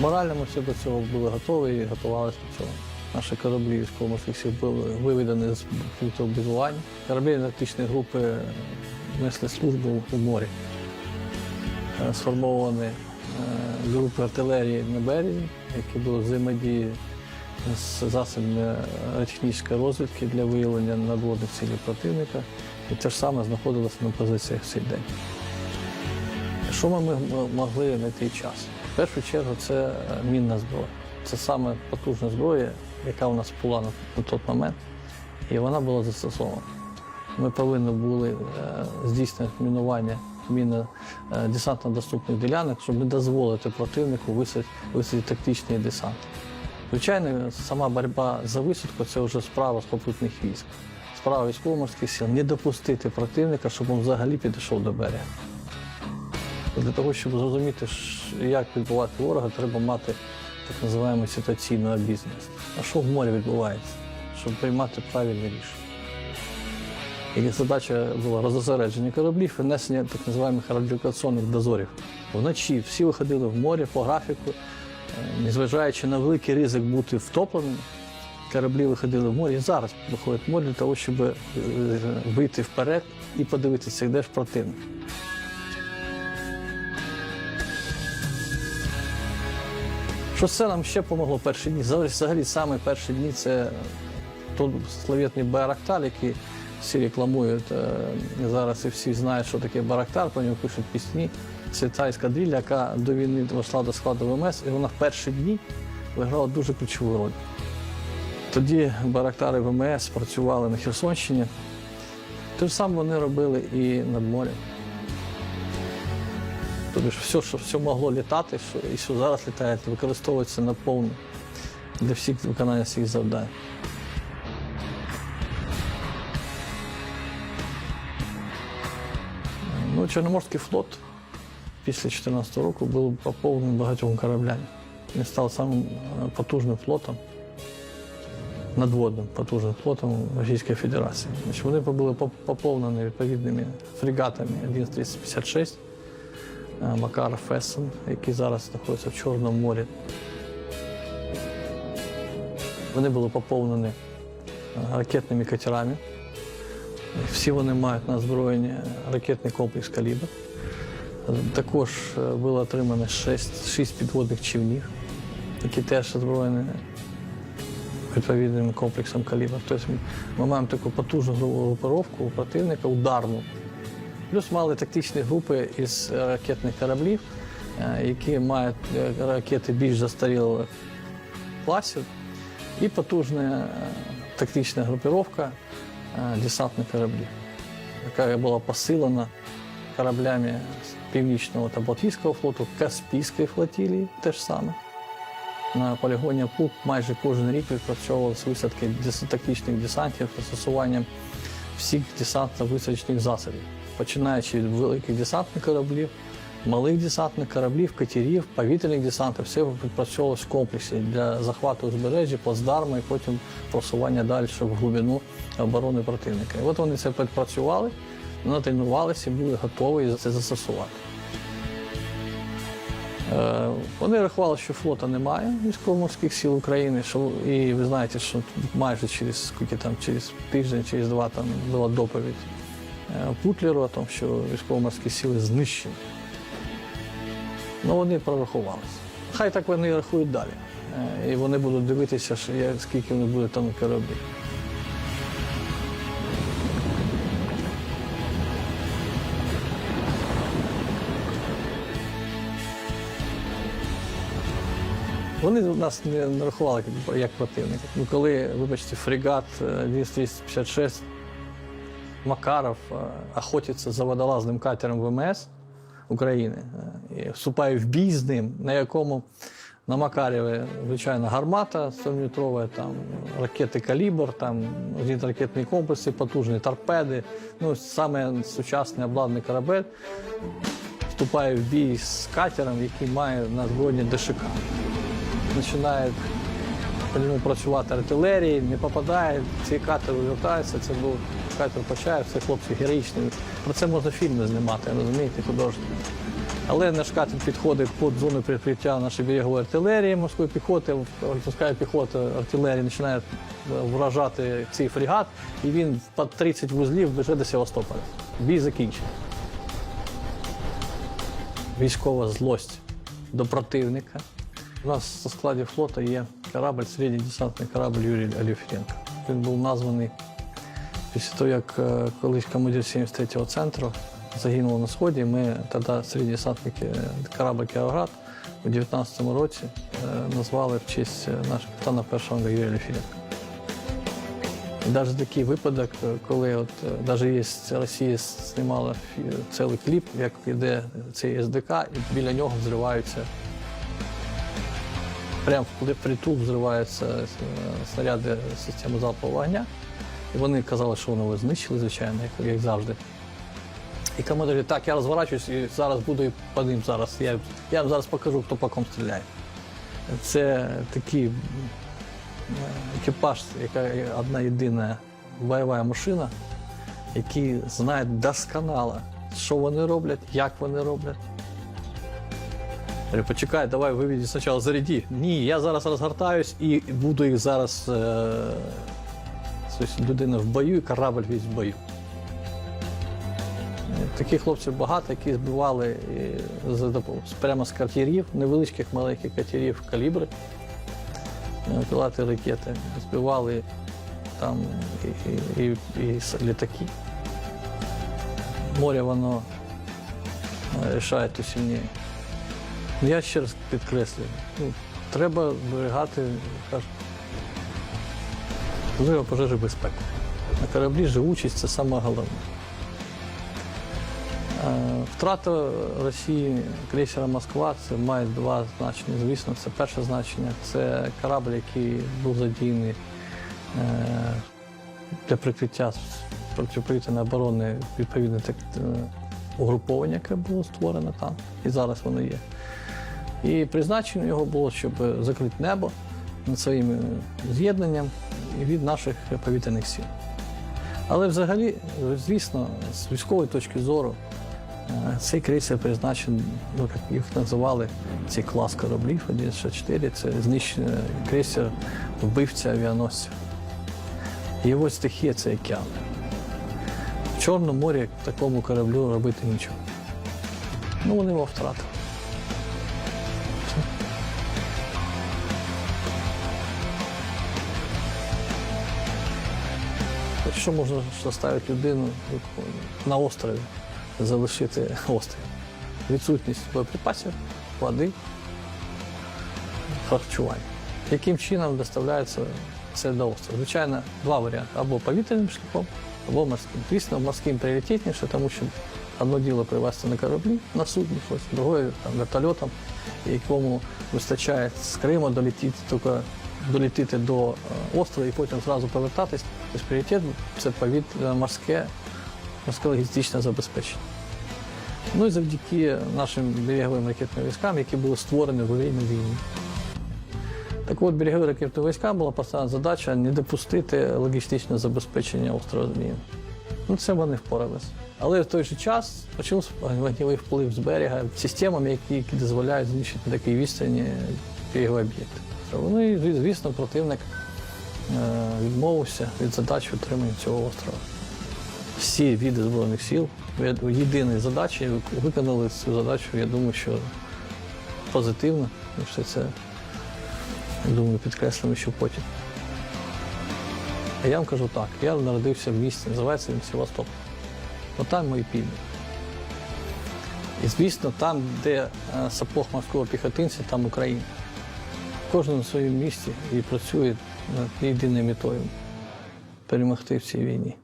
Морально ми всі до цього були готові і готувалися до цього. Наші кораблі військово-морських сил були виведені з пункту базування. Кораблі тактичної групи несли службу у морі. Е, Сформовані е, групи артилерії на березі, які були взаємодії з засобами технічної розвідки для виявлення надводних цілей противника. І те ж саме знаходилося на позиціях в цей день. Що ми могли на той час? Першу чергу це е, мінна зброя. Це саме потужна зброя, яка у нас була на, той момент, і вона була застосована. Ми повинні були е, здійснити мінування мінно е, ділянок, щоб не дозволити противнику висадити, тактичний десант. Звичайно, сама боротьба за висадку це вже справа попутних військ. Справа військово-морських сил не допустити противника, щоб він взагалі підійшов до берега. Для того, щоб зрозуміти, як відбувати ворога, треба мати так називаємо ситуаційну обізнаність. А що в морі відбувається? Щоб приймати правильне рішення. І задача була розосередження кораблів і несення так називаємо радіолокаційних дозорів. Вночі всі виходили в море по графіку, е, незважаючи на великий ризик бути втопленими, кораблі виходили в море і зараз виходять в море для того, щоб е, вийти вперед і подивитися, де ж противник. Що це нам ще допомогло перші дні? Взагалі, саме перші дні це той славетний Байрактар, який всі рекламують е, зараз і всі знають, що таке Байрактар, про нього пишуть пісні. Це та ескадрилья, яка до війни вийшла до складу ВМС, і вона в перші дні виграла дуже ключову роль. Тоді Байрактари ВМС працювали на Херсонщині. Те ж саме вони робили і над морем. Тобто все, що все могло літати, що, і що зараз літає, використовується наповну для всіх виконання всіх завдань. Ну, Чорноморський флот після 2014 року був поповнений багатьом кораблями. Він став самим е, потужним флотом, надводним потужним флотом Російської Федерації. Значить, вони були поповнені відповідними фрегатами 1-356, е, Макар Фессен, який зараз знаходиться в Чорному морі. Вони були поповнені е, ракетними катерами. Всі вони мають на озброєнні ракетний комплекс «Калібр». Також е, було отримано 6, 6 підводних човнів, які теж озброєні відповідним комплексом «Калібр». Тобто ми- маємо таку потужну групировку у противника, ударну. Плюс мали тактичні групи із е, ракетних кораблів, е, які мають е, ракети більш застарілих класів, і потужна тактична групировка е, десантних кораблів, яка була посилена кораблями Північного та Балтійського флоту, Каспійської флотилії теж саме. На полігоні ПУК майже кожен рік відпрацьовувалися висадки тактичних десантів з застосуванням всіх десантно-висадочних засобів, починаючи від великих десантних кораблів, малих десантних кораблів, катерів, повітряних десантів, все відпрацьовувалося в комплексі для захвату узбережжя, плацдарма і потім просування далі в глибину оборони противника. І от вони це підпрацювали, натренувалися і були готові це застосувати. Е, Вони рахували, що флота немає військово-морських сил України, що, і ви знаєте, що майже через скільки там, через тиждень, через два там була доповідь Путлеру о тому, що військово-морські сили знищені. Ну, вони прорахувалися. Хай так вони рахують далі. Е, І вони будуть дивитися, скільки вони будуть там кораблів. Вони нас не не рахували як- противника. Ну, коли, вибачте, фрегат е, 256 Макаров е, охотиться за водолазним катером ВМС України е, вступає в бій з ним, на якому на Макарєві, звичайно, гармата 100-метрова, там ракети калібр, там ракетні комплекси, потужні торпеди, ну саме сучасний обладнаний корабель. Вступає в бій з катером, який має на озброєнні ДШК. Починає по ньому працювати артилерії, не попадає, ці катери вертаються, це був катер почає, це хлопці героїчні. Про це можна фільми знімати, розумієте, художні. Але наш катер підходить під зону прикриття нашої берегової артилерії, морської піхоти, морська піхота артилерії починає вражати цей фрегат, і він під 30 вузлів біжить до Севастополя. Бій закінчений. Військова злость до противника. У нас у складі флоту є корабль, середній десантний корабль Юрій Алєфіренко. Він був названий після того, як е, колись командир 73-го центру загинув на сході. Ми тоді середні десантники е, корабль Кіровоград у 19-му році е, назвали в честь нашого капітана першого Юрія Алєфіренка. Навіть такий випадок, коли от навіть Росія знімала цілий кліп, як йде цей СДК, і біля нього взриваються. Прямо в притул взриваються е, снаряди системи залпового вогня. І вони казали, що вони його знищили, звичайно, як, як завжди. І командир говорить, так, я розворачуюсь і зараз буду і по ним зараз. Я, я зараз покажу, хто по кому стріляє. Це такий екіпаж, яка одна єдина бойова машина, які знають досконало, що вони роблять, як вони роблять. Говорю, почекай, давай виведі спочатку заряді. Ні, я зараз розгортаюсь і буду їх зараз. Е... Тобто людина в бою і корабль весь в бою. Е, Таких хлопців багато, які збивали і прямо з катерів, невеличких маленьких катерів калібри, е, крилаті ракети, збивали там і, і, і літаки. Море воно е, рішає то сильніше. Ну, Я ще раз підкреслюю, ну, треба зберігати, можливо, пожежі безпеку. На кораблі живучість це саме головне. Е, Втрата Росії крейсера Москва це має два значення. Звісно, це перше значення це корабль, який був задіяний е, для прикриття протиповітряної оборони відповідне так, е, угруповання, яке було створено там, і зараз воно є. І призначення його було, щоб закрити небо над своїм е, з'єднанням від наших повітряних сил. Але взагалі, звісно, з військової точки зору, е, цей крейсер призначений, ну, як їх називали, цей клас кораблів 1-4, це знищений крейсер вбивця авіаносців. Його стихія це океан. В Чорному морі такому кораблю робити нічого. Ну, вони його втратили. Що можна заставити людину на острові залишити острів? Відсутність боєприпасів, води, харчування. Яким чином доставляється це до острова? Звичайно, два варіанти: або повітряним шляхом, або морським. Звісно, морським пріоритетніше, тому що одне діло привезти на кораблі, на судні, щось, друге там, вертольотом, якому вистачає з Криму долетіти тільки долетіти до е, острова і потім зразу повертатись. Тобто пріоритет це повітря морське, морське логістичне забезпечення. Ну і завдяки нашим береговим ракетним військам, які були створені в війні війні. Так от берегові ракетні війська була поставлена задача не допустити логістичне забезпечення острова Зміїв. Ну, це вони впоралися. Але в той же час почався вогневий вплив з берега системами, які, які дозволяють знищити на такій відстані берегові об'єкти. Ну і звісно, противник е, відмовився від задачі утримання цього острова. Всі види Збройних сил в єдиній задачі виконали цю задачу, я думаю, що позитивно. І все це, думаю, підкреслимо ще потім. А я вам кажу так, я народився в місті, називається він Севастополь. Отам мої півдні. І звісно, там, де е, сапог морського піхотинця, там Україна. Кожен на своєму місці і працює над єдиною метою перемогти в цій війні.